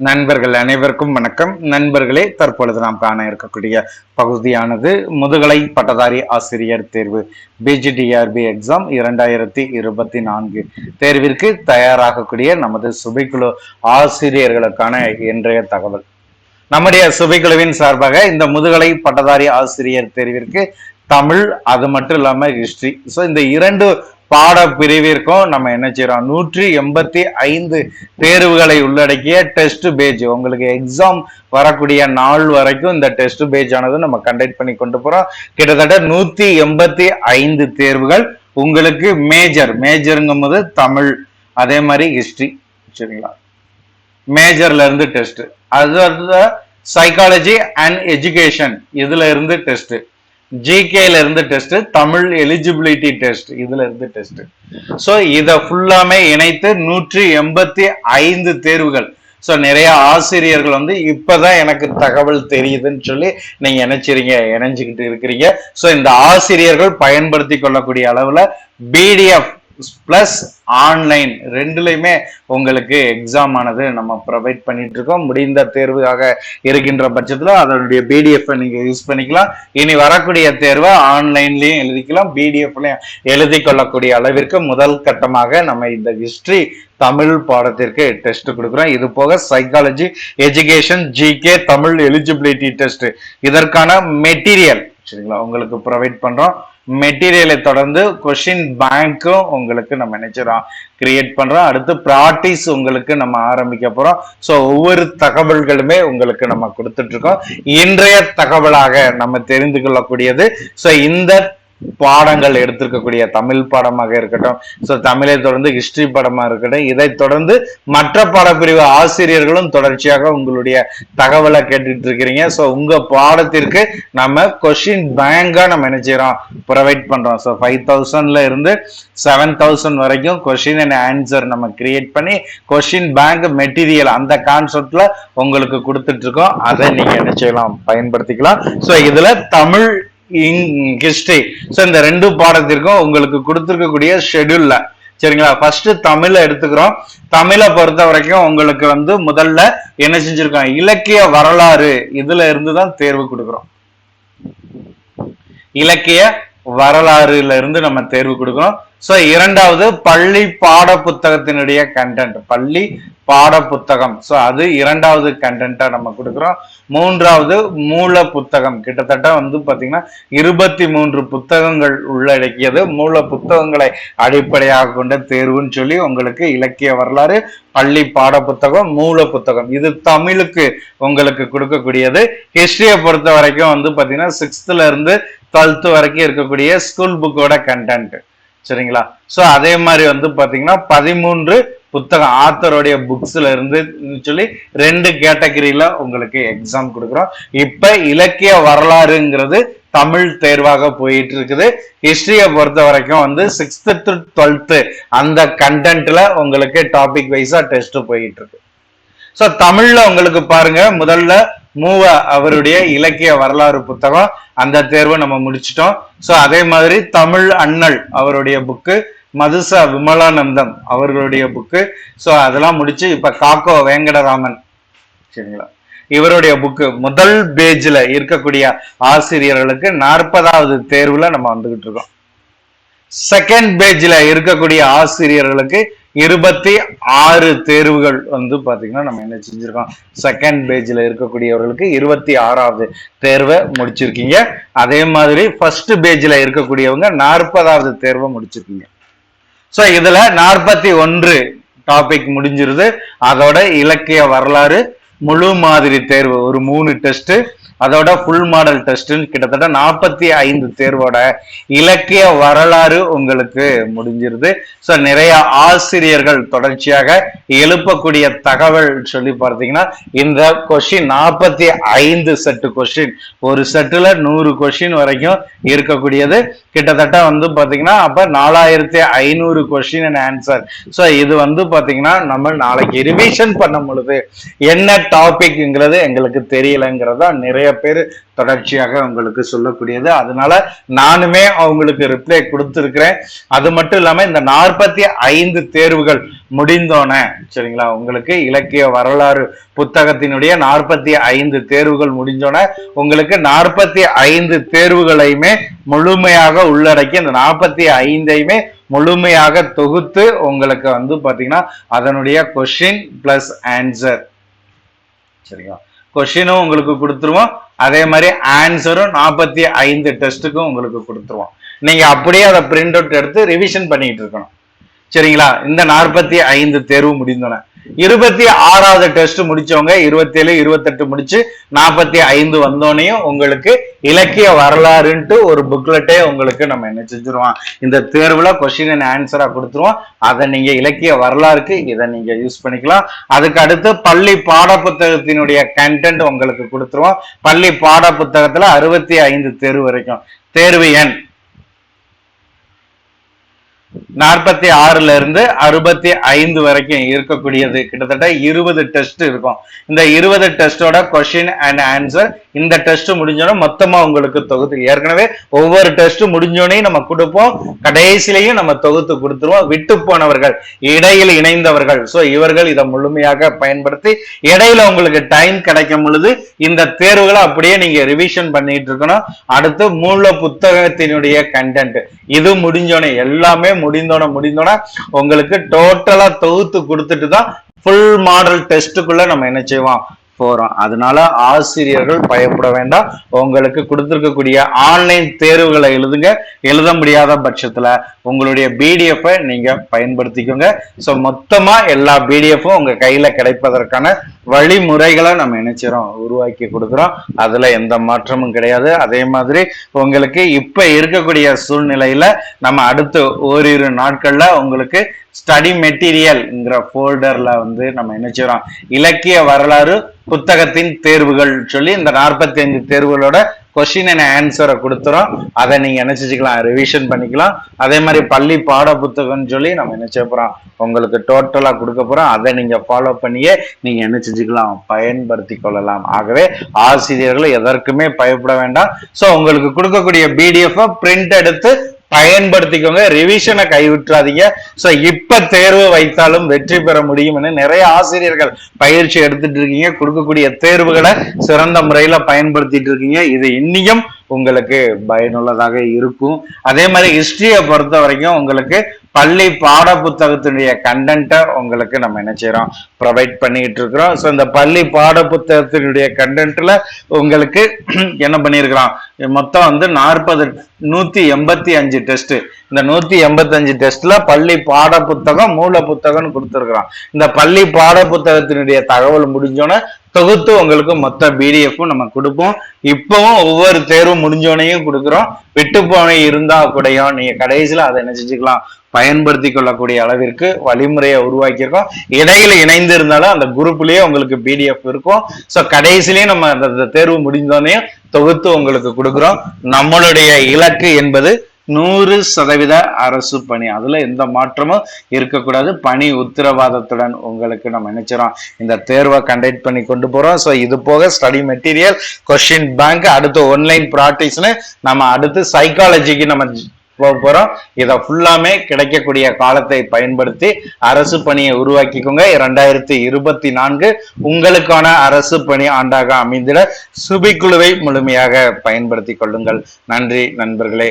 நண்பர்கள் அனைவருக்கும் வணக்கம். நண்பர்களே தற்பொழுது நாம் காண இருக்கக்கூடிய பகுதியானது முதுகலை பட்டதாரி ஆசிரியர் தேர்வு பிஜிடிஆர்பி எக்ஸாம் இரண்டாயிரத்தி இருபத்தி நான்கு தேர்விற்கு தயாராகக்கூடிய நமது சுபைக்குழு ஆசிரியர்களுக்கான இன்றைய தகவல். நம்முடைய சுபைக்குழுவின் சார்பாக இந்த முதுகலை பட்டதாரி ஆசிரியர் தேர்விற்கு தமிழ் அது மட்டும் இல்லாமல் ஹிஸ்ட்ரி ஸோ இந்த இரண்டு பாட பிரிவிற்கும் நம்ம என்ன செய்யறோம்? நூற்றி எண்பத்தி ஐந்து தேர்வுகளை உள்ளடக்கிய டெஸ்ட் பேஜ் உங்களுக்கு எக்ஸாம் வரக்கூடிய நாள் வரைக்கும் இந்த டெஸ்ட் பேஜ் ஆனது நம்ம கண்டக்ட் பண்ணி கொண்டு போறோம். கிட்டத்தட்ட நூத்தி எண்பத்தி ஐந்து தேர்வுகள் உங்களுக்கு மேஜர் மேஜருங்கும் போது தமிழ் அதே மாதிரி ஹிஸ்டரி சரிங்களா? மேஜர்ல இருந்து டெஸ்ட் அது சைக்காலஜி அண்ட் எஜுகேஷன் இதுல இருந்து டெஸ்ட் ஜிகேல இருந்து டெஸ்ட் தமிழ் எலிஜிபிலிட்டி டெஸ்ட் இதுல இருந்து டெஸ்ட் ஸோ இதை ஃபுல்லாமே இணைத்து நூற்றி எண்பத்தி ஐந்து தேர்வுகள். ஸோ நிறைய ஆசிரியர்கள் வந்து இப்போதான் எனக்கு தகவல் தெரியுதுன்னு சொல்லி நீங்க நினைச்சிருங்க இணைஞ்சுக்கிட்டு இருக்கிறீங்க. ஸோ இந்த ஆசிரியர்கள் பயன்படுத்தி கொள்ளக்கூடிய அளவில் பிடிஎஃப் பிளஸ் ஆன்லைன் ரெண்டுலையுமே உங்களுக்கு எக்ஸாம் ஆனது நம்ம ப்ரொவைட் பண்ணிட்டு இருக்கோம் முடிந்த தேர்வாக இருக்கின்ற பட்சத்தில் அதனுடைய பிடிஎஃப் நீங்கள் யூஸ் பண்ணிக்கலாம். இனி வரக்கூடிய தேர்வை ஆன்லைன்லையும் எழுதிக்கலாம். பிடிஎஃப்லையும் எழுதி கொள்ளக்கூடிய அளவிற்கு முதல் கட்டமாக நம்ம இந்த ஹிஸ்டரி தமிழ் பாடத்திற்கு டெஸ்ட் கொடுக்குறோம். இது போக psychology education GK Tamil eligibility test இதற்கான மெட்டீரியல் சரிங்களா? உங்களுக்கு ப்ரொவைட் பண்ணுறோம் மெட்டீரியலை தொடர்ந்து கொஷின் பேங்க்கும் உங்களுக்கு நம்ம நினைச்சிடறோம் கிரியேட் பண்றோம். அடுத்து ப்ராக்டிஸ் உங்களுக்கு நம்ம ஆரம்பிக்க போறோம். ஸோ ஒவ்வொரு தகவல்களுமே உங்களுக்கு நம்ம கொடுத்துட்டு இருக்கோம். இன்றைய தகவலாக நம்ம தெரிந்து கொள்ளக்கூடியது. ஸோ இந்த பாடங்கள் எடுத்திருக்கக்கூடிய தமிழ் பாடமாக இருக்கட்டும். ஸோ தமிழை தொடர்ந்து ஹிஸ்டரி பாடமாக இருக்கட்டும். இதை தொடர்ந்து மற்ற பாடப்பிரிவு ஆசிரியர்களும் தொடர்ச்சியாக உங்களுடைய தகவலை கேட்டுட்டு இருக்கிறீங்க. ஸோ உங்க பாடத்திற்கு நம்ம கொஷின் பேங்காக நம்ம என்ன செய்யறோம் ப்ரொவைட் பண்றோம். ஸோ ஃபைவ் தௌசண்ட்ல இருந்து செவன் தௌசண்ட் வரைக்கும் கொஷின் அண்ட் ஆன்சர் நம்ம கிரியேட் பண்ணி கொஷின் பேங்க் மெட்டீரியல் அந்த கான்செப்ட்ல உங்களுக்கு கொடுத்துட்டு இருக்கோம். அதை நீங்க என்ன செய்யலாம்? பயன்படுத்திக்கலாம். ஸோ இதுல தமிழ் ஹிஸ்டரி ஸோ இந்த ரெண்டு பாடத்திற்கும் உங்களுக்கு கொடுத்துருக்கக்கூடிய ஷெடியூல்ல சரிங்களா? ஃபர்ஸ்ட் தமிழை எடுத்துக்கிறோம். தமிழை பொறுத்த வரைக்கும் உங்களுக்கு வந்து முதல்ல என்ன செஞ்சிருக்கோம்? இலக்கிய வரலாறு இதுல இருந்து தான் தேர்வு கொடுக்குறோம். இலக்கிய வரலாறுல இருந்து நம்ம தேர்வு கொடுக்கணும். ஸோ இரண்டாவது பள்ளி பாட புத்தகத்தினுடைய கண்டென்ட் பள்ளி பாட புத்தகம் ஸோ அது இரண்டாவது கண்டென்ட்டா நம்ம கொடுக்குறோம். மூன்றாவது மூல புத்தகம் கிட்டத்தட்ட வந்து பாத்தீங்கன்னா இருபத்தி மூன்று புத்தகங்கள் உள்ளடக்கியது. மூல புத்தகங்களை அடிப்படையாக கொண்ட தேர்வுன்னு சொல்லி உங்களுக்கு இலக்கிய வரலாறு பள்ளி பாட புத்தகம் மூல புத்தகம் இது தமிழுக்கு உங்களுக்கு கொடுக்கக்கூடியது. ஹிஸ்டரியை பொறுத்த வரைக்கும் வந்து பாத்தீங்கன்னா சிக்ஸ்த்ல இருந்து டுவெல்த் வரைக்கும் இருக்கக்கூடிய ஸ்கூல் புக்கோட கண்டென்ட் சரிங்களா? ஸோ அதே மாதிரி வந்து பார்த்தீங்கன்னா பதிமூன்று புத்தகம் ஆத்தருடைய புக்ஸ்ல இருந்து சொல்லி ரெண்டு கேட்டகரியில உங்களுக்கு எக்ஸாம் கொடுக்குறோம். இப்ப இலக்கிய வரலாறுங்கிறது தமிழ் தேர்வாக போயிட்டு இருக்குது. ஹிஸ்டரியை பொறுத்த வரைக்கும் வந்து சிக்ஸ்த் டு டுவெல்த்து அந்த கண்டென்ட்ல உங்களுக்கு டாபிக் வைஸா டெஸ்ட் போயிட்டு இருக்கு. ஸோ தமிழ்ல உங்களுக்கு பாருங்க முதல்ல மூவ அவருடைய இலக்கிய வரலாறு புத்தகம். அந்த தேர்வை நம்ம முடிச்சிட்டோம். ஸோ அதே மாதிரி தமிழ் அண்ணல் அவருடைய புக்கு மதுசா விமலானந்தம் அவர்களுடைய புக்கு ஸோ அதெல்லாம் முடிச்சு இப்ப காக்கோ வேங்கடராமன் சரிங்களா? இவருடைய புக்கு முதல் பேஜ்ல இருக்கக்கூடிய ஆசிரியர்களுக்கு நாற்பதாவது தேர்வுல நம்ம வந்துகிட்டு இருக்கோம். செகண்ட் பேஜ்ல இருக்கக்கூடிய ஆசிரியர்களுக்கு இருபத்தி ஆறு தேர்வுகள் வந்து பாத்தீங்கன்னா நம்ம என்ன செஞ்சிருக்கோம்? செகண்ட் பேஜ்ல இருக்கக்கூடியவர்களுக்கு இருபத்தி ஆறாவது தேர்வை முடிச்சிருக்கீங்க. அதே மாதிரி ஃபர்ஸ்ட் பேஜ்ல இருக்கக்கூடியவங்க நாற்பதாவது தேர்வை முடிச்சிருக்கீங்க. ஸோ இதுல நாற்பத்தி ஒன்று டாபிக் முடிஞ்சிருது. அதோட இலக்கிய வரலாறு முழு மாதிரி தேர்வு. ஒரு மூணு டெஸ்ட் அதோட ஃபுல் மாடல் டெஸ்ட்னு கிட்டத்தட்ட நாற்பத்தி ஐந்து தேர்வோட இலக்கிய வரலாறு உங்களுக்கு முடிஞ்சிருது. ஸோ நிறைய ஆசிரியர்கள் தொடர்ச்சியாக எழுப்பக்கூடிய தகவல் சொல்லி பார்த்தீங்கன்னா இந்த கொஷின் நாற்பத்தி ஐந்து செட்டு கொஷின் ஒரு செட்டில் நூறு கொஷின் வரைக்கும் இருக்கக்கூடியது. கிட்டத்தட்ட வந்து பார்த்தீங்கன்னா அப்போ நாலாயிரத்தி ஐநூறு கொஷின் அண்ட் ஆன்சர் ஸோ இது வந்து பார்த்தீங்கன்னா நம்ம நாளைக்கு ரிவிஷன் பண்ணும் பொழுது என்ன டாபிக்ங்கிறது எங்களுக்கு தெரியலங்கிறதா நிறைய பேர் தொடர்ச்சியாக உங்களுக்கு சொல்லக்கூடியது. அதனால நானுமே அவங்களுக்கு ரிப்ளை கொடுத்துருக்கிறேன். அது மட்டும் இல்லாம இந்த நாற்பத்தி ஐந்து தேர்வுகள் முடிந்தோன சரிங்களா உங்களுக்கு இலக்கிய வரலாறு புத்தகத்தினுடைய நாற்பத்தி ஐந்து தேர்வுகள் முடிஞ்சோன உங்களுக்கு நாற்பத்தி ஐந்து தேர்வுகளையுமே முழுமையாக உள்ளடக்கி அந்த நாற்பத்தி ஐந்தையுமே முழுமையாக தொகுத்து உங்களுக்கு வந்து பாத்தீங்கன்னா அதனுடைய கொஷின் பிளஸ் ஆன்சர் சரிங்களா? கொஷினும் உங்களுக்கு கொடுத்துருவோம். அதே மாதிரி ஆன்சரும் நாற்பத்தி ஐந்து டெஸ்ட்டுக்கும் உங்களுக்கு கொடுத்துருவோம். நீங்க அப்படியே அதை பிரிண்ட் அவுட் எடுத்து ரிவிஷன் பண்ணிட்டு இருக்கணும். சரிங்களா? இந்த நாற்பத்தி ஐந்து தேர்வு முடிந்தன. இருபத்தி ஆறாவது டெஸ்ட் முடிச்சவங்க இருபத்தேழு இருபத்தெட்டு முடிச்சு நாற்பத்தி ஐந்து வந்தோடனையும் உங்களுக்கு இலக்கிய வரலாறுன்ட்டு ஒரு புக்லெட்டே உங்களுக்கு நம்ம என்ன செஞ்சிருவோம்? இந்த தேர்வுல கொஸ்டின் அண்ட் ஆன்சரா கொடுத்துருவோம். அதை நீங்க இலக்கிய வரலாறுக்கு இதை நீங்க யூஸ் பண்ணிக்கலாம். அதுக்கு அடுத்து பள்ளி பாட புத்தகத்தினுடைய கண்டென்ட் உங்களுக்கு கொடுத்துருவோம். பள்ளி பாட புத்தகத்துல அறுபத்தி ஐந்து தேர்வு வரைக்கும். தேர்வு எண். நாற்பத்தி ஆறுல இருந்து அறுபத்தி ஐந்து வரைக்கும் இருக்கக்கூடியது. கிட்டத்தட்ட இருபது டெஸ்ட் இருக்கும். இந்த இருபது டெஸ்டோட கொஸ்டின் அண்ட் ஆன்சர் இந்த டெஸ்ட் முடிஞ்சோடனே மொத்தமா உங்களுக்கு தொகுத்து ஏற்கனவே ஒவ்வொரு டெஸ்ட் முடிஞ்சோடனே நம்ம கொடுப்போம். கடைசிலையும் நம்ம தொகுத்து கொடுத்துருவோம். விட்டு போனவர்கள் இடையில் இணைந்தவர்கள். ஸோ இவர்கள் இதை முழுமையாக பயன்படுத்தி இடையில உங்களுக்கு டைம் கிடைக்கும் பொழுது இந்த தேர்வுகளை அப்படியே நீங்க ரிவிஷன் பண்ணிட்டு இருக்கணும். அடுத்து மூல புத்தகத்தினுடைய கண்டென்ட் இது முடிஞ்சோடனே எல்லாமே முடிந்தோட முடிந்தோடனே உங்களுக்கு டோட்டலா தொகுத்து கொடுத்துட்டு தான் ஃபுல் மாடல் டெஸ்ட்டுக்குள்ள நம்ம என்ன செய்வோம்? போறோம். அதனால ஆசிரியர்கள் பயப்பட வேண்டாம். உங்களுக்கு கொடுத்துருக்கக்கூடிய ஆன்லைன் தேர்வுகளை எழுதுங்க. எழுத முடியாத பட்சத்துல உங்களுடைய பிடிஎஃப்பை நீங்க பயன்படுத்திக்கோங்க. ஸோ மொத்தமா எல்லா பிடிஎஃப்பும் உங்க கையில கிடைப்பதற்கான வழிமுறைகளை நம்ம நினைச்சிரோம் உருவாக்கி கொடுக்குறோம். அதுல எந்த மாற்றமும் கிடையாது. அதே மாதிரி உங்களுக்கு இப்ப இருக்கக்கூடிய சூழ்நிலையில நம்ம அடுத்து ஓரிரு நாட்கள்ல உங்களுக்கு ஸ்டடி மெட்டீரியல்ங்கிற ஃபோல்டர்ல வந்து நம்ம என்ன செய்யறோம்? இலக்கிய வரலாறு புத்தகத்தின் தேர்வுகள் சொல்லி இந்த நாற்பத்தி அஞ்சு தேர்வுகளோட கொஸ்டின் என்ன ஆன்சரை கொடுத்துறோம். அதை நீங்க என்ன செஞ்சுக்கலாம்? ரிவிஷன் பண்ணிக்கலாம். அதே மாதிரி பள்ளி பாட புத்தகம்னு சொல்லி நம்ம என்ன செய்ய போறோம்? உங்களுக்கு டோட்டலா கொடுக்க போறோம். அதை நீங்க ஃபாலோ பண்ணியே நீங்க என்ன செஞ்சுக்கலாம்? பயன்படுத்தி கொள்ளலாம். ஆகவே ஆசிரியர்கள் எதற்குமே பயப்பட வேண்டாம். ஸோ உங்களுக்கு கொடுக்கக்கூடிய பிடிஎஃப் பிரிண்ட் எடுத்து பயன்படுத்திக்கோங்க. ரிவிஷனை கைவிட்டுறாதீங்க. ஸோ இப்ப தேர்வு வைத்தாலும் வெற்றி பெற முடியும்னு நிறைய ஆசிரியர்கள் பயிற்சி எடுத்துட்டு இருக்கீங்க. கொடுக்கக்கூடிய தேர்வுகளை சிறந்த முறையில பயன்படுத்திட்டு இருக்கீங்க. இது இன்னியும் உங்களுக்கு பயனுள்ளதாக இருக்கும். அதே மாதிரி ஹிஸ்டரியை பொறுத்த வரைக்கும் உங்களுக்கு பள்ளி பாட புத்தகத்தினுடைய கண்டென்ட்டை உங்களுக்கு நம்ம என்ன செய்யறோம் ப்ரொவைட் பண்ணிக்கிட்டு இருக்கிறோம். ஸோ இந்த பள்ளி பாட புத்தகத்தினுடைய கண்டென்ட்ல உங்களுக்கு என்ன பண்ணியிருக்கிறோம்? மொத்தம் வந்து நாற்பது நூத்தி எண்பத்தி அஞ்சு டெஸ்ட் இந்த நூத்தி எண்பத்தஞ்சு டெஸ்ட்ல பள்ளி பாட புத்தகம் மூல புத்தகம்னு கொடுத்துருக்குறோம். இந்த பள்ளி பாட புத்தகத்தினுடைய தகவல் முடிஞ்சோன்னே தொகுத்து உங்களுக்கு மொத்த பிடிஎஃப்பும் நம்ம கொடுப்போம். இப்பவும் ஒவ்வொரு தேர்வும் முடிஞ்சோனையும் கொடுக்குறோம். விட்டு போன இருந்தா கூடயும் நீங்க கடைசியில அதை என்ன செஞ்சுக்கலாம்? பயன்படுத்தி கொள்ளக்கூடிய அளவிற்கு வழிமுறையை உருவாக்கியிருக்கோம். இடையில இணைந்து இருந்தாலும் அந்த குரூப்லயே உங்களுக்கு பிடிஎஃப் இருக்கும். ஸோ கடைசிலையும் நம்ம அந்த தேர்வு முடிந்தோடனே தொகுத்து உங்களுக்கு கொடுக்குறோம். நம்மளுடைய இலக்கு என்பது நூறு சதவீத அரசு பணி. அதுல எந்த மாற்றமும் இருக்கக்கூடாது. பணி உத்தரவாதத்துடன் உங்களுக்கு நம்ம நினைச்சிடோம் இந்த தேர்வை கண்டக்ட் பண்ணி கொண்டு போறோம். ஸோ இது போக ஸ்டடி மெட்டீரியல் கொஸ்டின் பேங்க் அடுத்து ஒன்லைன் ப்ராக்டிஸ்னு நம்ம அடுத்து சைக்காலஜிக்கு நம்ம போக போறோம். இதை ஃபுல்லாமே கிடைக்கக்கூடிய காலத்தை பயன்படுத்தி அரசு பணியை உருவாக்கிக்கோங்க. இரண்டாயிரத்தி இருபத்தி நான்கு உங்களுக்கான அரசு பணி ஆண்டாக அமைந்திட சுபிக்குழுவை முழுமையாக பயன்படுத்தி கொள்ளுங்கள். நன்றி நண்பர்களே.